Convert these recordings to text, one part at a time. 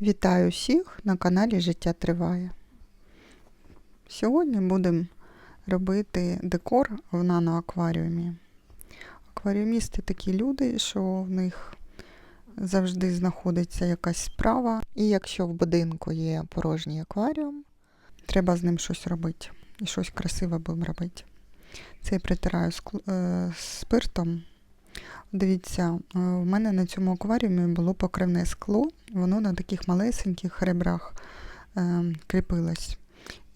Вітаю всіх на каналі Життя Триває. Сьогодні будемо робити декор в наноакваріумі. Акваріумісти такі люди, що в них завжди знаходиться якась справа. І якщо в будинку є порожній акваріум, треба з ним щось робити. І щось красиве будемо робити. Це я притираю е, спиртом. Дивіться, е, в мене на цьому акваріумі було покривне скло, воно на таких малесеньких ребрах е, кріпилось.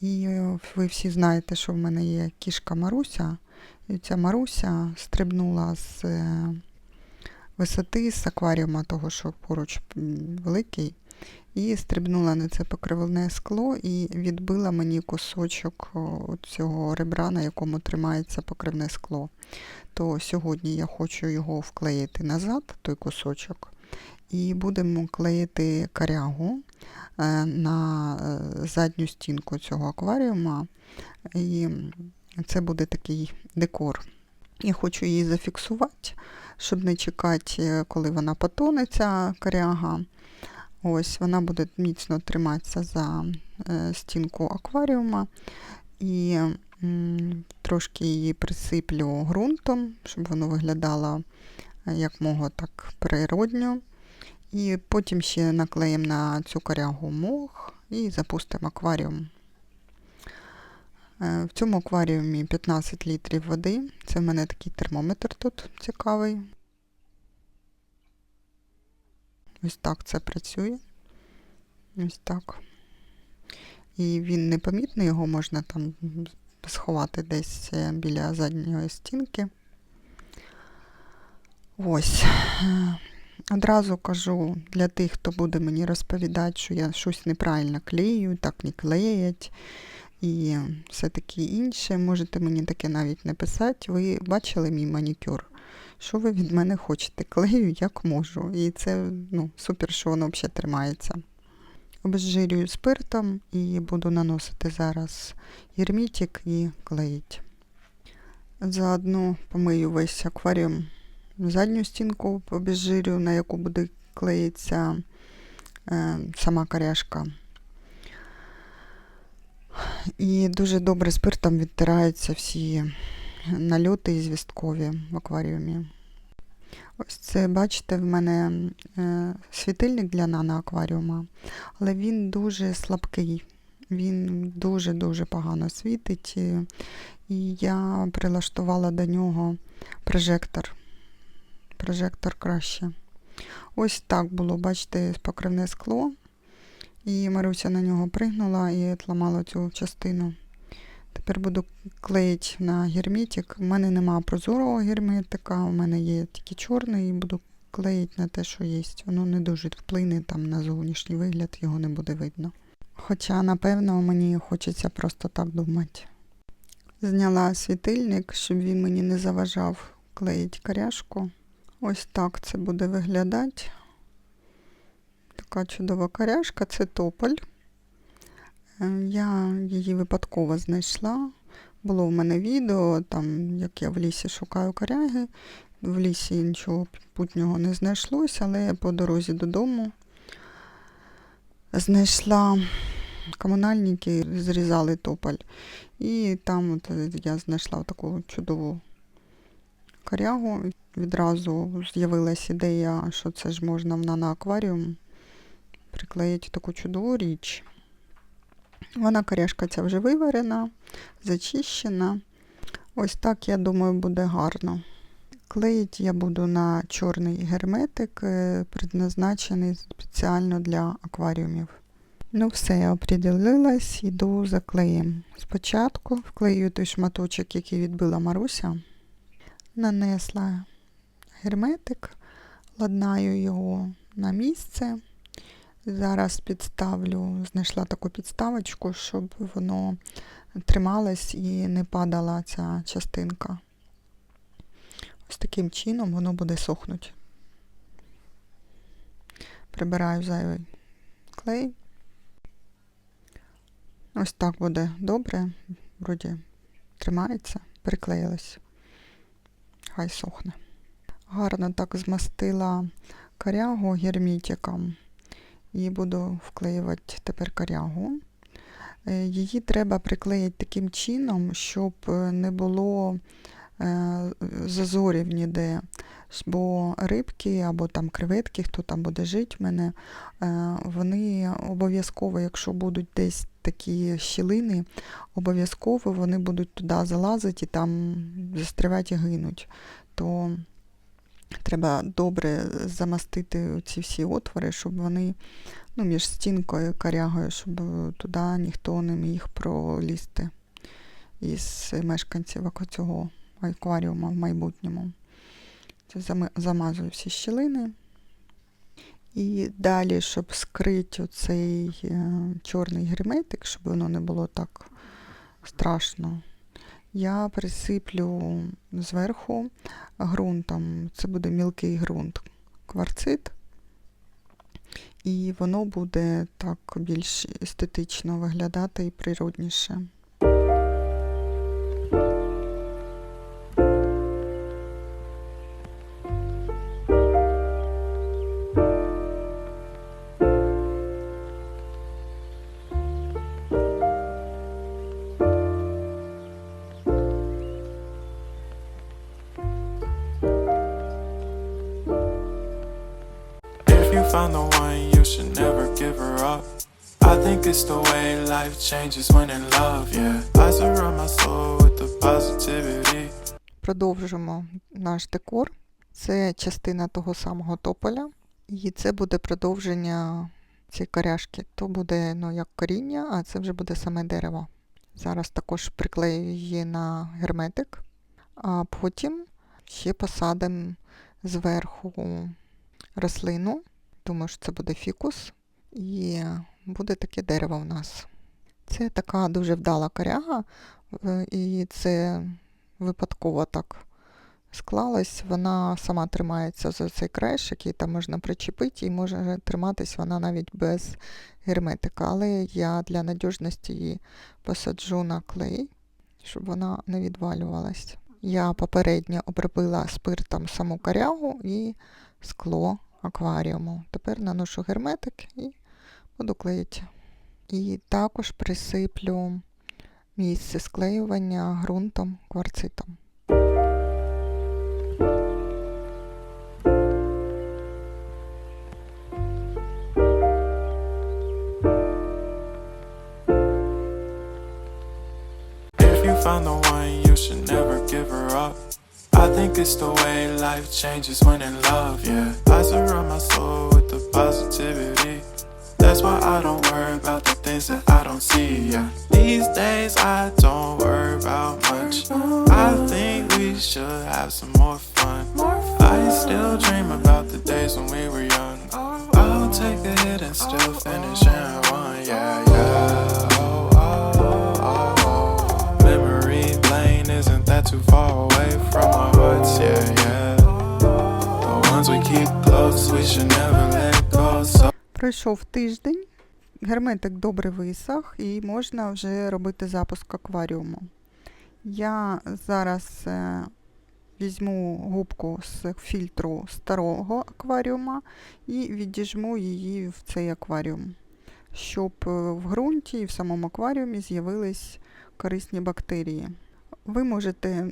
І е, ви всі знаєте, що в мене є кішка Маруся, і ця Маруся стрибнула з е, висоти з акваріума, того, що поруч великий, і стрибнула на це покривне скло і відбила мені кусочок цього ребра, на якому тримається покривне скло то сьогодні я хочу його вклеїти назад, той кусочок, і будемо клеїти корягу е, на е, задню стінку цього акваріума. І це буде такий декор. Я хочу її зафіксувати, щоб не чекати, е, коли вона потоне, ця коряга. Ось вона буде міцно триматися за е, стінку акваріума. І трошки її присиплю ґрунтом, щоб воно виглядало е, як мого так природньо. І потім ще наклеїмо на цю корягу мох і запустимо акваріум. Е, В цьому акваріумі 15 літрів води. Це в мене такий термометр тут цікавий. Ось так це працює. Ось так. І він непомітний, його можна там сховати десь е, біля задньої стінки. Ось. Одразу кажу для тих, хто буде мені розповідати, що я щось неправильно клею, так не клеять і все таке інше. Можете мені таке навіть написати. Ви бачили мій манікюр? Що ви від мене хочете? Клею як можу. І це ну, супер, що воно взагалі тримається. Обезжирюю спиртом і буду наносити зараз герметик і клеїть. Заодно помию весь акваріум задню стінку обезжирю, на яку буде клеїтися е, сама коряшка. І дуже добре спиртом відтираються всі нальоти і звісткові в акваріумі. Ось це, бачите, в мене е, світильник для наноакваріума, але він дуже слабкий. Він дуже-дуже погано світить. І, я прилаштувала до нього прожектор. Прожектор краще. Ось так було, бачите, покривне скло. І Маруся на нього пригнула і зламала цю частину. Тепер буду клеїти на герметик. У мене нема прозорого герметика, у мене є тільки чорний, і буду клеїти на те, що є. Воно не дуже вплине там на зовнішній вигляд, його не буде видно. Хоча, напевно, мені хочеться просто так думати. Зняла світильник, щоб він мені не заважав клеїти коряшку. Ось так це буде виглядати. Така чудова коряшка, це тополь. Е, Я її випадково знайшла. Було в мене відео, там, як я в лісі шукаю коряги. В лісі нічого путнього не знайшлося, але я по дорозі додому знайшла комунальники, зрізали тополь. І там от я знайшла таку чудову корягу. Відразу з'явилась ідея, що це ж можна в наноакваріум приклеїти таку чудову річ. Вона коряшка ця вже виварена, зачищена. Ось так, я думаю, буде гарно. Клеїти я буду на чорний герметик, е, предназначений спеціально для акваріумів. Ну все, я оприділилась, йду за клеєм. Спочатку вклею той шматочок, який відбила Маруся. Нанесла герметик, ладнаю його на місце. Зараз підставлю, знайшла таку підставочку, щоб воно трималось і не падала ця частинка. Ось таким чином воно буде сохнути. Прибираю зайвий клей. Ось так буде добре. Вроді тримається, приклеїлось. Хай сохне. Гарно так змастила корягу герметиком. І буду вклеювати тепер корягу. Е, Її треба приклеїти таким чином, щоб е, не було е, зазорів ніде. Бо рибки або там креветки, хто там буде жити в мене, вони обов'язково, якщо будуть десь такі щілини, обов'язково вони будуть туди залазити і там застрявати і гинуть. То треба добре замастити ці всі отвори, щоб вони ну, між стінкою і корягою, щоб туди ніхто не міг пролізти із мешканців цього акваріуму в майбутньому. Це замазую всі щілини. І далі, щоб скрити оцей е, чорний герметик, щоб воно не було так страшно, я присиплю зверху ґрунтом. Це буде мілкий ґрунт, кварцит. І воно буде так більш естетично виглядати і природніше. Декор. Це частина того самого тополя. І це буде продовження цієї коряшки. То буде ну, як коріння, а це вже буде саме дерево. Зараз також приклею її на герметик, а потім ще посадимо зверху рослину. Думаю, що це буде фікус. І буде таке дерево в нас. Це така дуже вдала коряга, е, і це випадково так склалась. Вона сама тримається за цей краєшок, який там можна причепити, і може триматись вона навіть без герметика. Але я для надіжності її посаджу на клей, щоб вона не відвалювалась. Я попередньо обробила спиртом саму корягу і скло акваріуму. Тепер наношу герметик і буду клеїти. І також присиплю місце склеювання ґрунтом кварцитом. Found the one, you should never give her up. I think it's the way life changes when in love, yeah. I surround my soul with the positivity. That's why I don't worry about the things that I don't see, yeah. These days I don't worry about much. I think we should have some more fun. I still dream about the days when we were young. I'll take a hit and still finish in one, yeah, yeah. Пройшов тиждень, герметик добре висох і можна вже робити запуск акваріуму. Я зараз е, візьму губку з фільтру старого акваріума і відіжму її в цей акваріум, щоб е, в ґрунті і в самому акваріумі з'явились корисні бактерії. Ви можете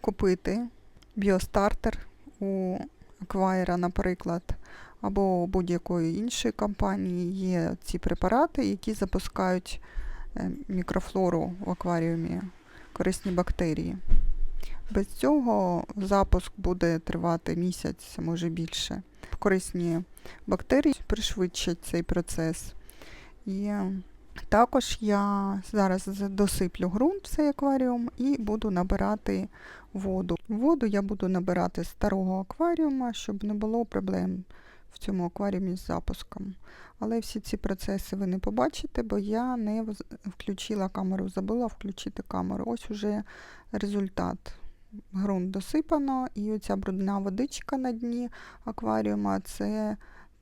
купити біостартер у аквайра, наприклад, або будь-якої іншої компанії є ці препарати, які запускають е, мікрофлору в акваріумі, корисні бактерії. Без цього запуск буде тривати місяць, може більше. Корисні бактерії пришвидшать цей процес. І також я зараз досиплю ґрунт в цей акваріум і буду набирати воду. Воду я буду набирати з старого акваріума, щоб не було проблем в цьому акваріумі з запуском. Але всі ці процеси ви не побачите, бо я не включила камеру, забула включити камеру. Ось уже результат. Грунт досипано, і оця брудна водичка на дні акваріума це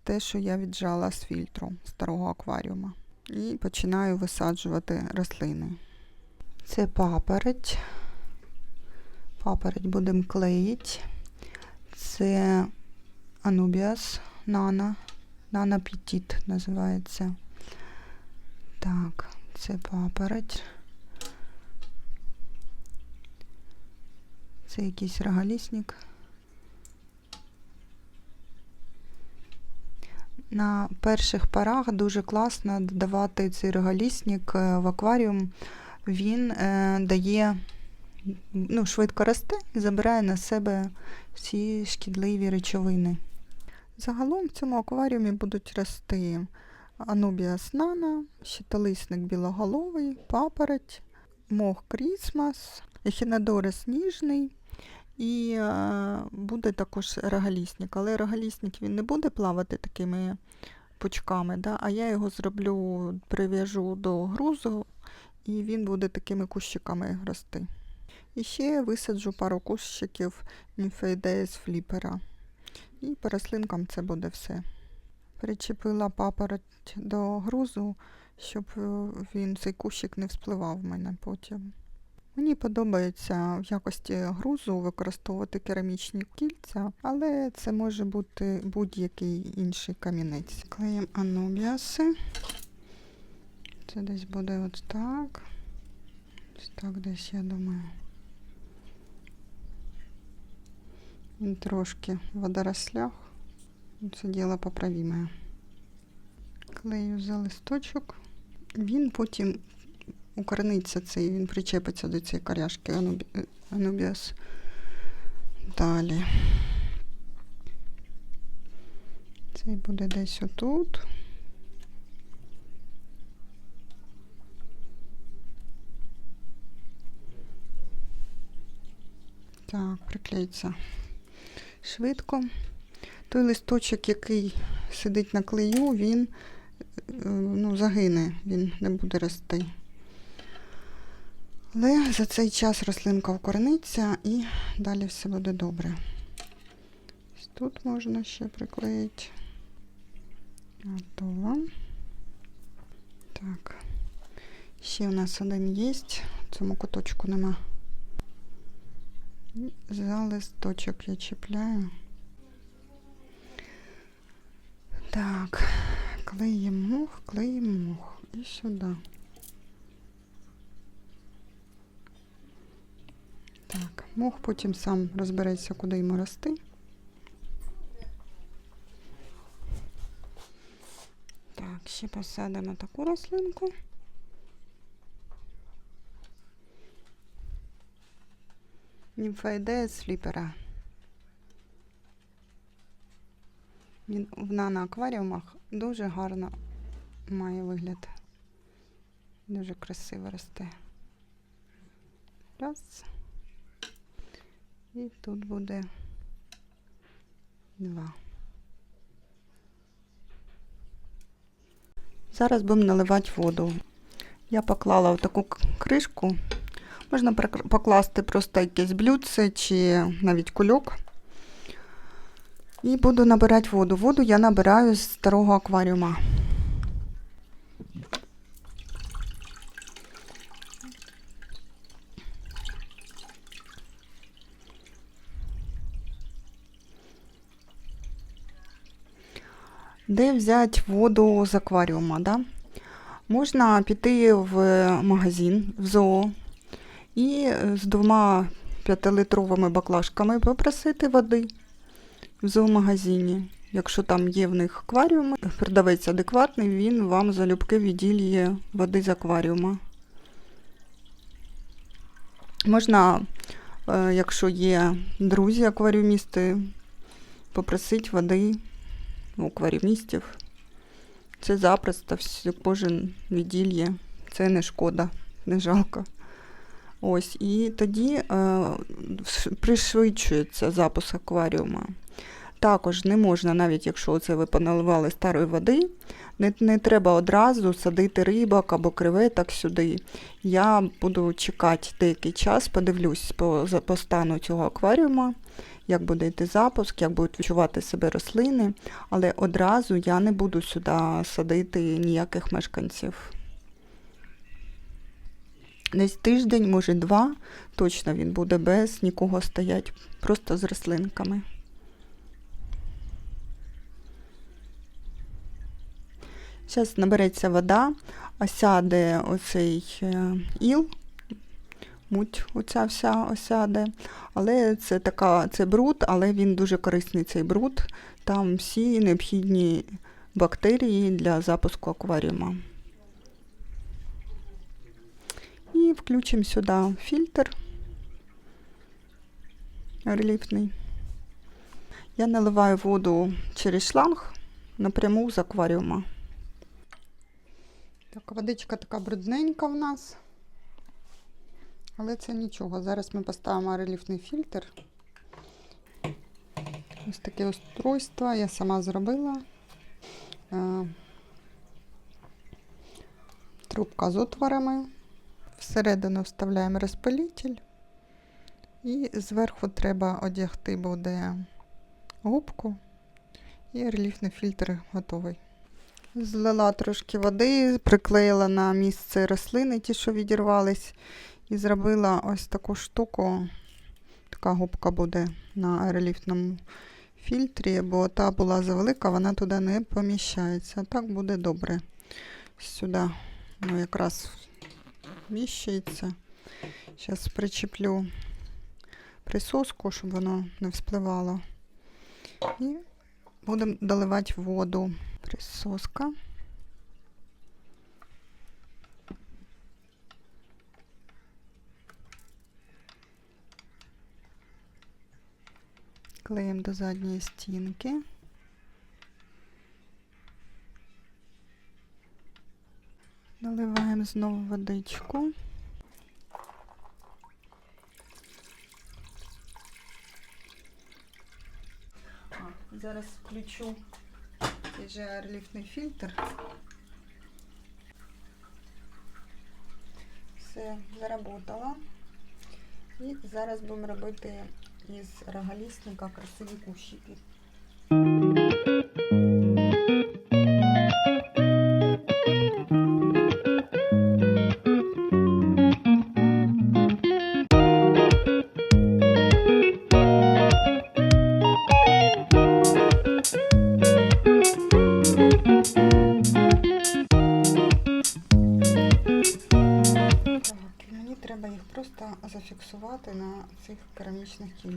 те, що я віджала з фільтру старого акваріума. І починаю висаджувати рослини. Це папороть. Папороть будемо клеїти. Це Анубіас Нана. Нанапетит називається. Так, це папороть. Це якийсь рогалісник. На перших порах дуже класно додавати цей рогалісник е, в акваріум. Він е, дає, ну, швидко росте і забирає на себе всі шкідливі речовини. Загалом в цьому акваріумі будуть рости Анубіас нана, щитолисник білоголовий, папороть, мох крісмас, ехінодорис ніжний і е, буде також рогалісник. Але рогалісник він не буде плавати такими пучками, да? а я його зроблю, прив'яжу до грузу, і він буде такими кущиками рости. І ще висаджу пару кущиків німфеїдеїс фліпера. І по рослинкам це буде все. Причепила папороть до грузу, щоб е, він цей кущик не вспливав в мене потім. Мені подобається в якості грузу використовувати керамічні кільця, але це може бути будь-який інший камінець. Клеїмо анубіаси. Це десь буде от так. Ось так десь, я думаю. Він трошки водорослях. Це діло поправіме. Клею за листочок. Він потім укорениться цей, він причепиться до цієї коряшки анубі... анубіас. Далі. Цей буде десь отут. Так, приклеїться швидко. Той листочок, який сидить на клею, він е, ну, загине, він не буде рости. Але за цей час рослинка вкорениться і далі все буде добре. Тут можна ще приклеїти. Готово. Так. Ще у нас один є. Цьому куточку нема. І За листочок я чіпляю. Так, клеїмо мох, клеїмо мох. І сюди. Так, мох потім сам розбереться, куди йому рости. Так, ще посадимо таку рослинку. Німфоїдея з фліпера. Він в наноакваріумах дуже гарно має вигляд. Дуже красиво росте. Раз. І тут буде два. Зараз будемо наливати воду. Я поклала таку кришку. Можна покласти просто якесь блюдце чи навіть кульок. І буду набирати воду. Воду я набираю з старого акваріума. Де взяти воду з акваріума? Да? Можна піти в магазин, в зоо і е, з двома п'ятилитровими баклажками попросити води в зоомагазині. Якщо там є в них акваріуми, продавець адекватний, він вам залюбки відділює води з акваріума. Можна, е, якщо є друзі акваріумісти, попросити води акваріумістів. Це запросто всі- кожен відділює. Це не шкода, не жалко. Ось, і тоді е, пришвидшується запуск акваріума. Також не можна, навіть якщо це ви поналивали старої води, не, не треба одразу садити рибок або креветок сюди. Я буду чекати деякий час, подивлюсь по, по стану цього акваріума, як буде йти запуск, як будуть відчувати себе рослини, але одразу я не буду сюди садити ніяких мешканців. Десь тиждень, може два, точно він буде без нікого стоять, просто з рослинками. Зараз набереться вода, осяде оцей е, іл, муть оця вся осяде. Але це така, це бруд, але він дуже корисний цей бруд. Там всі необхідні бактерії для запуску акваріума. І включимо сюди фільтр рельєфний. Я наливаю воду через шланг напряму з акваріума. Так, водичка така брудненька в нас. Але це нічого. Зараз ми поставимо рельєфний фільтр. Ось таке устройство я сама зробила. Е, Трубка з отворами. Всередину вставляємо розпилитель. І зверху треба одягти буде губку. І рельєфний фільтр готовий. Злила трошки води, приклеїла на місце рослини, ті, що відірвались, і зробила ось таку штуку. Така губка буде на рельєфному фільтрі, бо та була завелика, вона туди не поміщається. Так буде добре. Сюди ну, якраз вміщується. Зараз причеплю присоску, щоб воно не вспливало. І будемо доливати воду. Присоска. Клеїмо до задньої стінки. Наливаємо знову водичку. Зараз включу же рельєфний фільтр. Все заработало. І зараз будемо робити із рогалісника красиві кущики.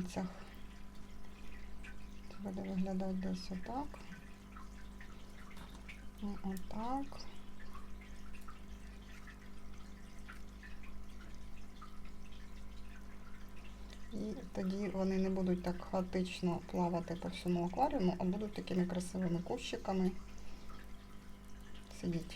Кільцях. Це буде виглядати десь отак. Отак. І тоді вони не будуть так хаотично плавати по всьому акваріуму, а будуть такими красивими кущиками сидіти.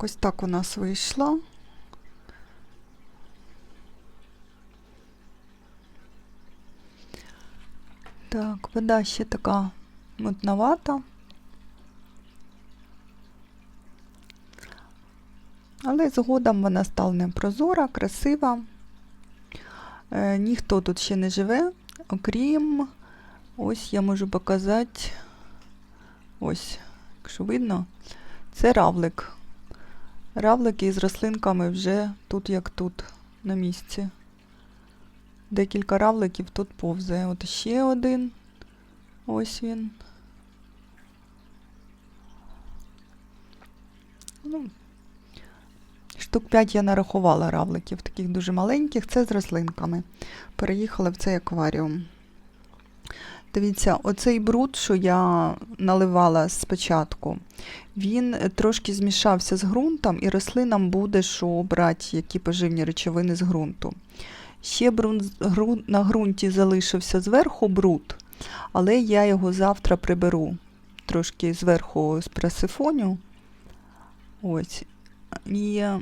Так, ось так у нас вийшло. Так, вода ще така мутновата. Але згодом вона стане прозора, красива. Е, ніхто тут ще не живе, окрім, ось я можу показати, ось, якщо видно, це равлик. Равлики із рослинками вже тут як тут, на місці. Декілька равликів тут повзає. От ще один. Ось він. Ну, штук 5 я нарахувала равликів, таких дуже маленьких. Це з рослинками. Переїхали в цей акваріум. Дивіться, оцей бруд, що я наливала спочатку, він трошки змішався з ґрунтом, і рослинам буде що брати які поживні речовини з ґрунту. Ще на ґрунті залишився зверху бруд, але я його завтра приберу. Трошки зверху просифоню. Ось. І е,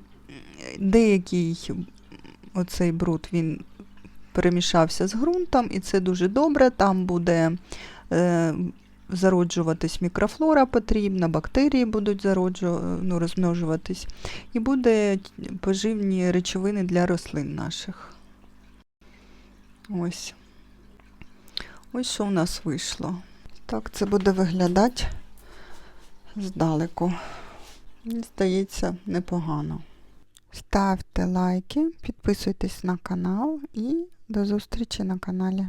деякий оцей бруд він перемішався з ґрунтом, і це дуже добре. Там буде е, зароджуватись мікрофлора потрібна, бактерії будуть зароджу, ну, розмножуватись, і буде поживні речовини для рослин наших. Ось. Ось що у нас вийшло. Так це буде виглядати здалеку. Здається, непогано. Ставте лайки, підписуйтесь на канал і до зустрічі на каналі.